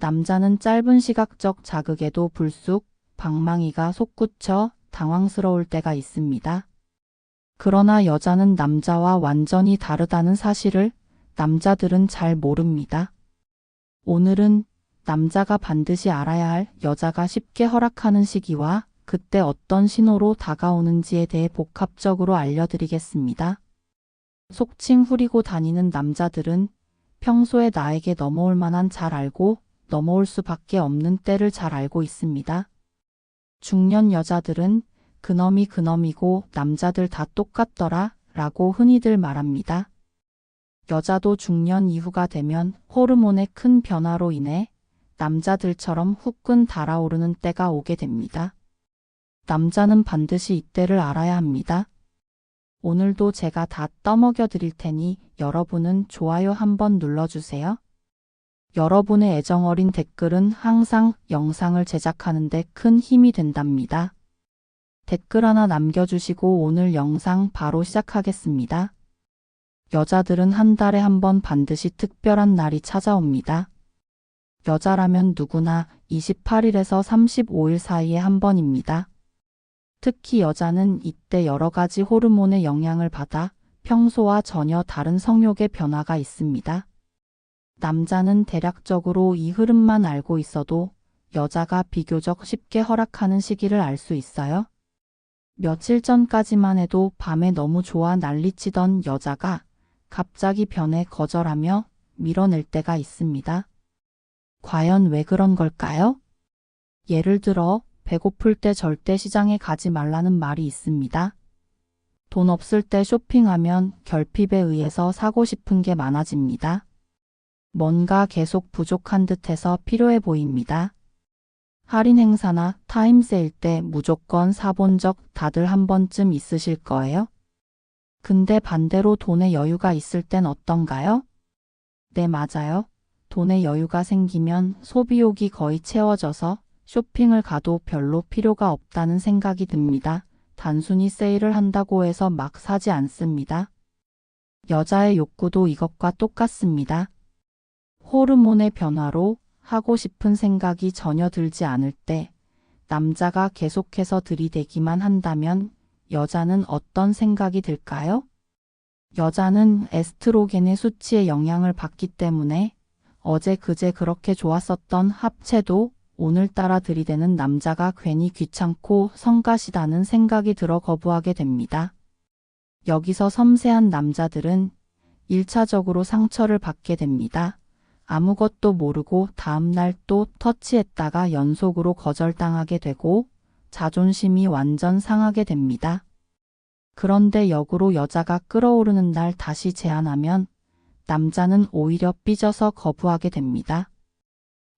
남자는 짧은 시각적 자극에도 불쑥 방망이가 솟구쳐 당황스러울 때가 있습니다. 그러나 여자는 남자와 완전히 다르다는 사실을 남자들은 잘 모릅니다. 오늘은 남자가 반드시 알아야 할 여자가 쉽게 허락하는 시기와 그때 어떤 신호로 다가오는지에 대해 복합적으로 알려드리겠습니다. 속칭 후리고 다니는 남자들은 평소에 나에게 넘어올 만한 잘 알고 넘어올 수밖에 없는 때를 잘 알고 있습니다. 중년 여자들은 그놈이 그놈이고 남자들 다 똑같더라 라고 흔히들 말합니다. 여자도 중년 이후가 되면 호르몬의 큰 변화로 인해 남자들처럼 후끈 달아오르는 때가 오게 됩니다. 남자는 반드시 이때를 알아야 합니다. 오늘도 제가 다 떠먹여 드릴 테니 여러분은 좋아요 한번 눌러주세요. 여러분의 애정 어린 댓글은 항상 영상을 제작하는데 큰 힘이 된답니다. 댓글 하나 남겨주시고 오늘 영상 바로 시작하겠습니다. 여자들은 한 달에 한 번 반드시 특별한 날이 찾아옵니다. 여자라면 누구나 28일에서 35일 사이에 한 번입니다. 특히 여자는 이때 여러 가지 호르몬의 영향을 받아 평소와 전혀 다른 성욕의 변화가 있습니다. 남자는 대략적으로 이 흐름만 알고 있어도 여자가 비교적 쉽게 허락하는 시기를 알 수 있어요. 며칠 전까지만 해도 밤에 너무 좋아 난리치던 여자가 갑자기 변해 거절하며 밀어낼 때가 있습니다. 과연 왜 그런 걸까요? 예를 들어 배고플 때 절대 시장에 가지 말라는 말이 있습니다. 돈 없을 때 쇼핑하면 결핍에 의해서 사고 싶은 게 많아집니다. 뭔가 계속 부족한 듯해서 필요해 보입니다. 할인 행사나 타임세일 때 무조건 사본 적 다들 한 번쯤 있으실 거예요? 근데 반대로 돈에 여유가 있을 땐 어떤가요? 네, 맞아요. 돈에 여유가 생기면 소비욕이 거의 채워져서 쇼핑을 가도 별로 필요가 없다는 생각이 듭니다. 단순히 세일을 한다고 해서 막 사지 않습니다. 여자의 욕구도 이것과 똑같습니다. 호르몬의 변화로 하고 싶은 생각이 전혀 들지 않을 때 남자가 계속해서 들이대기만 한다면 여자는 어떤 생각이 들까요? 여자는 에스트로겐의 수치에 영향을 받기 때문에 어제 그제 그렇게 좋았었던 합체도 오늘따라 들이대는 남자가 괜히 귀찮고 성가시다는 생각이 들어 거부하게 됩니다. 여기서 섬세한 남자들은 1차적으로 상처를 받게 됩니다. 아무것도 모르고 다음날 또 터치했다가 연속으로 거절당하게 되고 자존심이 완전 상하게 됩니다. 그런데 역으로 여자가 끌어오르는 날 다시 제안하면 남자는 오히려 삐져서 거부하게 됩니다.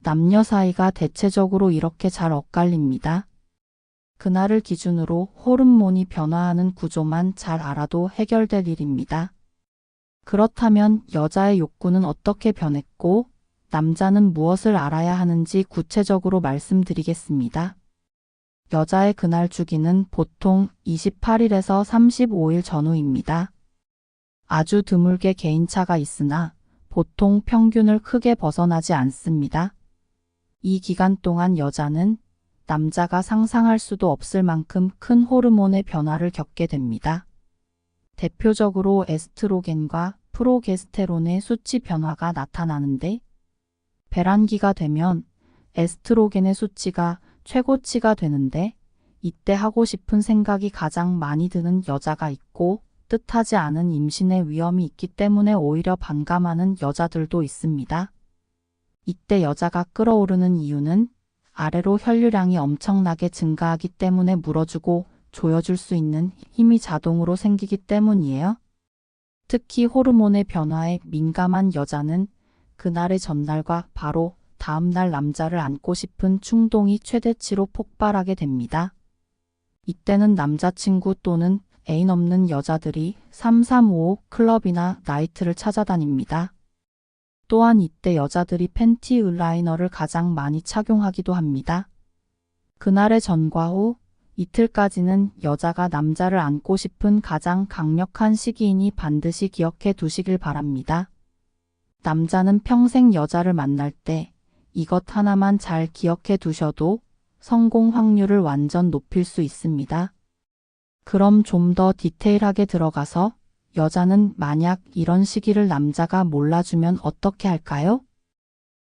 남녀 사이가 대체적으로 이렇게 잘 엇갈립니다. 그날을 기준으로 호르몬이 변화하는 구조만 잘 알아도 해결될 일입니다. 그렇다면 여자의 욕구는 어떻게 변했고 남자는 무엇을 알아야 하는지 구체적으로 말씀드리겠습니다. 여자의 그날 주기는 보통 28일에서 35일 전후입니다. 아주 드물게 개인차가 있으나 보통 평균을 크게 벗어나지 않습니다. 이 기간 동안 여자는 남자가 상상할 수도 없을 만큼 큰 호르몬의 변화를 겪게 됩니다. 대표적으로 에스트로겐과 프로게스테론의 수치 변화가 나타나는데 배란기가 되면 에스트로겐의 수치가 최고치가 되는데 이때 하고 싶은 생각이 가장 많이 드는 여자가 있고 뜻하지 않은 임신의 위험이 있기 때문에 오히려 반감하는 여자들도 있습니다. 이때 여자가 끌어오르는 이유는 아래로 혈류량이 엄청나게 증가하기 때문에 물어주고 조여줄 수 있는 힘이 자동으로 생기기 때문이에요. 특히 호르몬의 변화에 민감한 여자는 그날의 전날과 바로 다음날 남자를 안고 싶은 충동이 최대치로 폭발하게 됩니다. 이때는 남자친구 또는 애인 없는 여자들이 3355 클럽이나 나이트를 찾아다닙니다. 또한 이때 여자들이 팬티 의라이너를 가장 많이 착용하기도 합니다. 그날의 전과 후 이틀까지는 여자가 남자를 안고 싶은 가장 강력한 시기이니 반드시 기억해 두시길 바랍니다. 남자는 평생 여자를 만날 때 이것 하나만 잘 기억해 두셔도 성공 확률을 완전 높일 수 있습니다. 그럼 좀 더 디테일하게 들어가서 여자는 만약 이런 시기를 남자가 몰라주면 어떻게 할까요?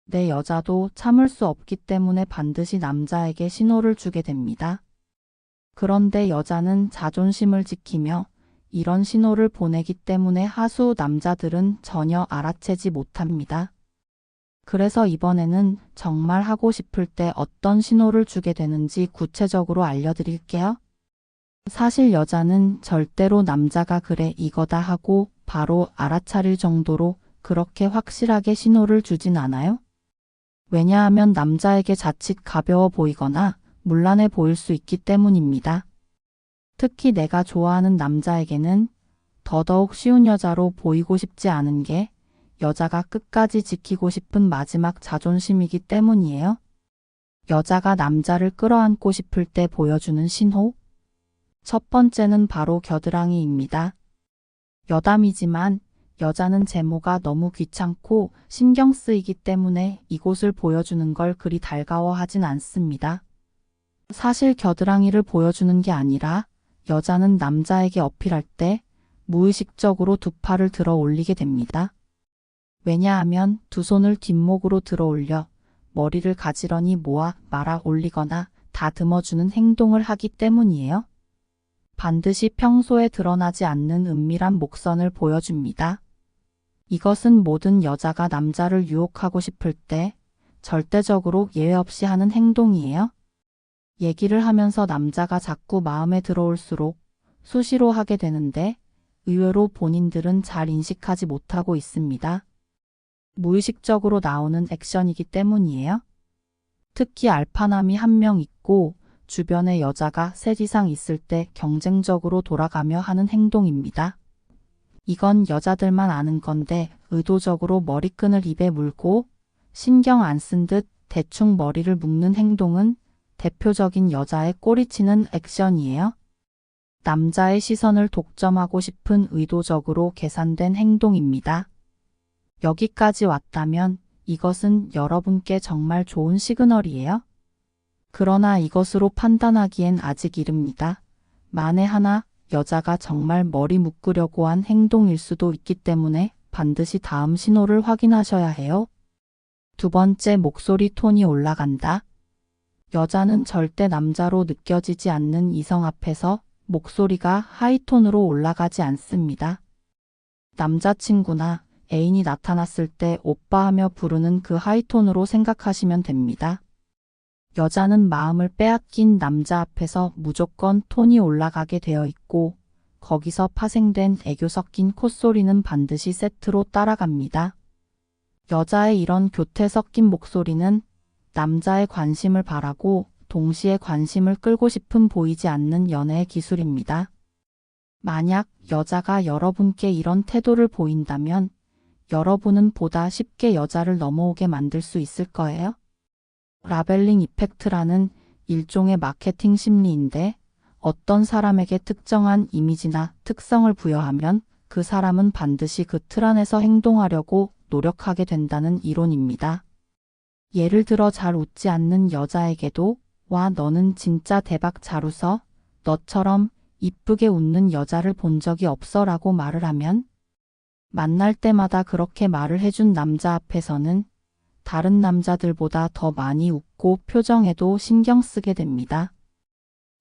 내 여자도 참을 수 없기 때문에 반드시 남자에게 신호를 주게 됩니다. 그런데 여자는 자존심을 지키며 이런 신호를 보내기 때문에 하수 남자들은 전혀 알아채지 못합니다. 그래서 이번에는 정말 하고 싶을 때 어떤 신호를 주게 되는지 구체적으로 알려드릴게요. 사실 여자는 절대로 남자가 그래 이거다 하고 바로 알아차릴 정도로 그렇게 확실하게 신호를 주진 않아요. 왜냐하면 남자에게 자칫 가벼워 보이거나 문란해 보일 수 있기 때문입니다. 특히 내가 좋아하는 남자에게는 더더욱 쉬운 여자로 보이고 싶지 않은 게 여자가 끝까지 지키고 싶은 마지막 자존심이기 때문이에요. 여자가 남자를 끌어안고 싶을 때 보여주는 신호? 첫 번째는 바로 겨드랑이입니다. 여담이지만 여자는 제모가 너무 귀찮고 신경 쓰이기 때문에 이곳을 보여주는 걸 그리 달가워하진 않습니다. 사실 겨드랑이를 보여주는 게 아니라 여자는 남자에게 어필할 때 무의식적으로 두 팔을 들어 올리게 됩니다. 왜냐하면 두 손을 뒷목으로 들어 올려 머리를 가지런히 모아 말아 올리거나 다듬어주는 행동을 하기 때문이에요. 반드시 평소에 드러나지 않는 은밀한 목선을 보여줍니다. 이것은 모든 여자가 남자를 유혹하고 싶을 때 절대적으로 예외 없이 하는 행동이에요. 얘기를 하면서 남자가 자꾸 마음에 들어올수록 수시로 하게 되는데 의외로 본인들은 잘 인식하지 못하고 있습니다. 무의식적으로 나오는 액션이기 때문이에요. 특히 알파남이 한 명 있고 주변에 여자가 셋 이상 있을 때 경쟁적으로 돌아가며 하는 행동입니다. 이건 여자들만 아는 건데 의도적으로 머리끈을 입에 물고 신경 안 쓴 듯 대충 머리를 묶는 행동은 대표적인 여자의 꼬리치는 액션이에요. 남자의 시선을 독점하고 싶은 의도적으로 계산된 행동입니다. 여기까지 왔다면 이것은 여러분께 정말 좋은 시그널이에요. 그러나 이것으로 판단하기엔 아직 이릅니다. 만에 하나 여자가 정말 머리 묶으려고 한 행동일 수도 있기 때문에 반드시 다음 신호를 확인하셔야 해요. 두 번째 목소리 톤이 올라간다. 여자는 절대 남자로 느껴지지 않는 이성 앞에서 목소리가 하이톤으로 올라가지 않습니다. 남자친구나 애인이 나타났을 때 오빠 하며 부르는 그 하이톤으로 생각하시면 됩니다. 여자는 마음을 빼앗긴 남자 앞에서 무조건 톤이 올라가게 되어 있고 거기서 파생된 애교 섞인 콧소리는 반드시 세트로 따라갑니다. 여자의 이런 교태 섞인 목소리는 남자의 관심을 바라고 동시에 관심을 끌고 싶은 보이지 않는 연애의 기술입니다. 만약 여자가 여러분께 이런 태도를 보인다면 여러분은 보다 쉽게 여자를 넘어오게 만들 수 있을 거예요. 라벨링 이펙트라는 일종의 마케팅 심리인데 어떤 사람에게 특정한 이미지나 특성을 부여하면 그 사람은 반드시 그 틀 안에서 행동하려고 노력하게 된다는 이론입니다. 예를 들어 잘 웃지 않는 여자에게도 와 너는 진짜 대박 잘 웃어 너처럼 이쁘게 웃는 여자를 본 적이 없어 라고 말을 하면 만날 때마다 그렇게 말을 해준 남자 앞에서는 다른 남자들보다 더 많이 웃고 표정에도 신경 쓰게 됩니다.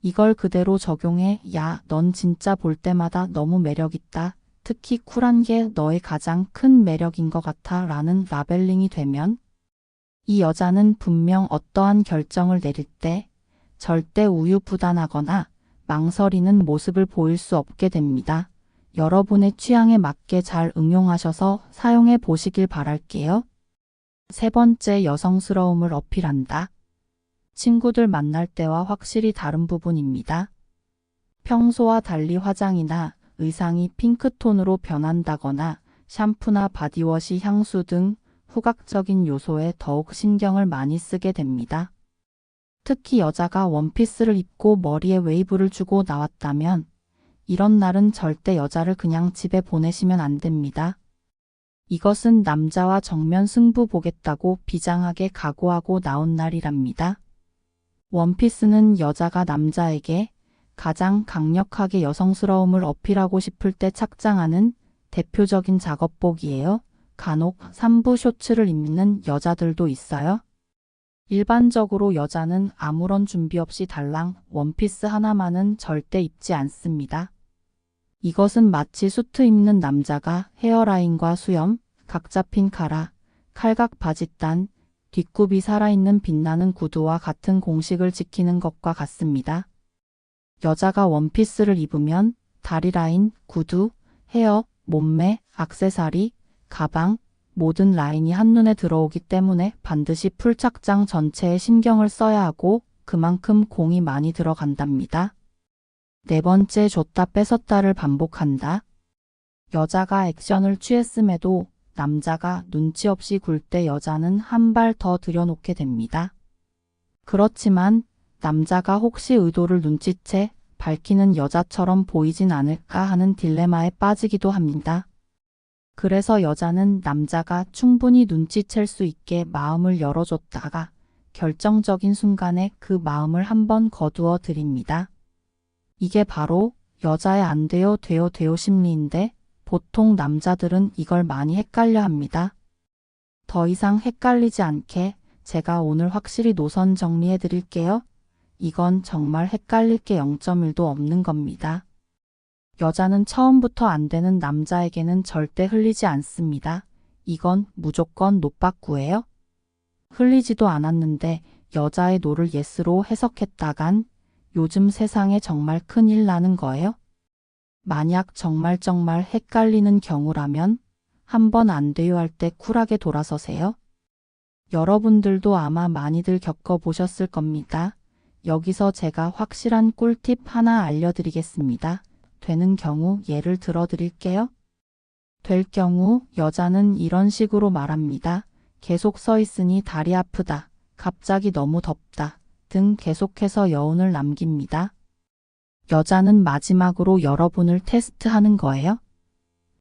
이걸 그대로 적용해 야, 넌 진짜 볼 때마다 너무 매력있다. 특히 쿨한 게 너의 가장 큰 매력인 것 같아 라는 라벨링이 되면 이 여자는 분명 어떠한 결정을 내릴 때 절대 우유부단하거나 망설이는 모습을 보일 수 없게 됩니다. 여러분의 취향에 맞게 잘 응용하셔서 사용해 보시길 바랄게요. 세 번째 여성스러움을 어필한다. 친구들 만날 때와 확실히 다른 부분입니다. 평소와 달리 화장이나 의상이 핑크톤으로 변한다거나 샴푸나 바디워시, 향수 등 후각적인 요소에 더욱 신경을 많이 쓰게 됩니다. 특히 여자가 원피스를 입고 머리에 웨이브를 주고 나왔다면 이런 날은 절대 여자를 그냥 집에 보내시면 안 됩니다. 이것은 남자와 정면 승부 보겠다고 비장하게 각오하고 나온 날이랍니다. 원피스는 여자가 남자에게 가장 강력하게 여성스러움을 어필하고 싶을 때 착장하는 대표적인 작업복이에요. 간혹 3부 쇼츠를 입는 여자들도 있어요. 일반적으로 여자는 아무런 준비 없이 달랑 원피스 하나만은 절대 입지 않습니다. 이것은 마치 수트 입는 남자가 헤어라인과 수염, 각 잡힌 카라, 칼각 바짓단, 뒷굽이 살아있는 빛나는 구두와 같은 공식을 지키는 것과 같습니다. 여자가 원피스를 입으면 다리 라인, 구두, 헤어, 몸매, 악세사리, 가방, 모든 라인이 한눈에 들어오기 때문에 반드시 풀착장 전체에 신경을 써야 하고 그만큼 공이 많이 들어간답니다. 네 번째 줬다 뺏었다를 반복한다. 여자가 액션을 취했음에도 남자가 눈치 없이 굴 때 여자는 한 발 더 들여놓게 됩니다. 그렇지만 남자가 혹시 의도를 눈치채 밝히는 여자처럼 보이진 않을까 하는 딜레마에 빠지기도 합니다. 그래서 여자는 남자가 충분히 눈치챌 수 있게 마음을 열어줬다가 결정적인 순간에 그 마음을 한번 거두어 드립니다. 이게 바로 여자의 안 돼요 돼요 돼요 심리인데 보통 남자들은 이걸 많이 헷갈려 합니다. 더 이상 헷갈리지 않게 제가 오늘 확실히 노선 정리해 드릴게요. 이건 정말 헷갈릴 게 0.1도 없는 겁니다. 여자는 처음부터 안 되는 남자에게는 절대 흘리지 않습니다. 이건 무조건 노빠꾸예요. 흘리지도 않았는데 여자의 노를 예스로 해석했다간 요즘 세상에 정말 큰일 나는 거예요. 만약 정말 정말 헷갈리는 경우라면 한 번 안 돼요 할 때 쿨하게 돌아서세요. 여러분들도 아마 많이들 겪어보셨을 겁니다. 여기서 제가 확실한 꿀팁 하나 알려드리겠습니다. 되는 경우 예를 들어 드릴게요. 될 경우 여자는 이런 식으로 말합니다. 계속 서 있으니 다리 아프다. 갑자기 너무 덥다. 등 계속해서 여운을 남깁니다. 여자는 마지막으로 여러분을 테스트하는 거예요.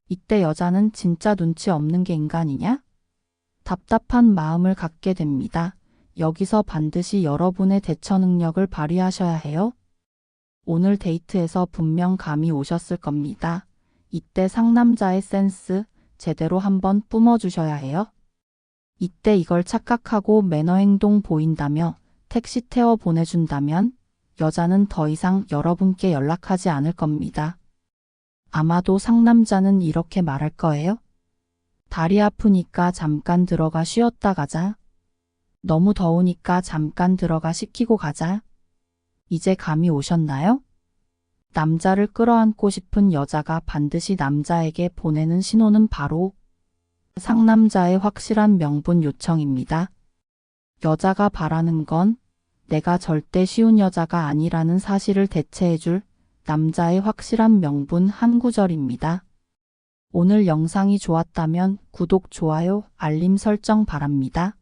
이때 여자는 진짜 눈치 없는 게 인간이냐? 답답한 마음을 갖게 됩니다. 여기서 반드시 여러분의 대처 능력을 발휘하셔야 해요. 오늘 데이트에서 분명 감이 오셨을 겁니다. 이때 상남자의 센스 제대로 한번 뿜어주셔야 해요. 이때 이걸 착각하고 매너 행동 보인다며 택시 태워 보내준다면 여자는 더 이상 여러분께 연락하지 않을 겁니다. 아마도 상남자는 이렇게 말할 거예요. 다리 아프니까 잠깐 들어가 쉬었다 가자. 너무 더우니까 잠깐 들어가 식히고 가자. 이제 감이 오셨나요? 남자를 끌어안고 싶은 여자가 반드시 남자에게 보내는 신호는 바로 상남자의 확실한 명분 요청입니다. 여자가 바라는 건 내가 절대 쉬운 여자가 아니라는 사실을 대체해줄 남자의 확실한 명분 한 구절입니다. 오늘 영상이 좋았다면 구독, 좋아요, 알림 설정 바랍니다.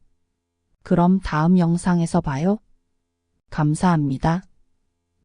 그럼 다음 영상에서 봐요. 감사합니다.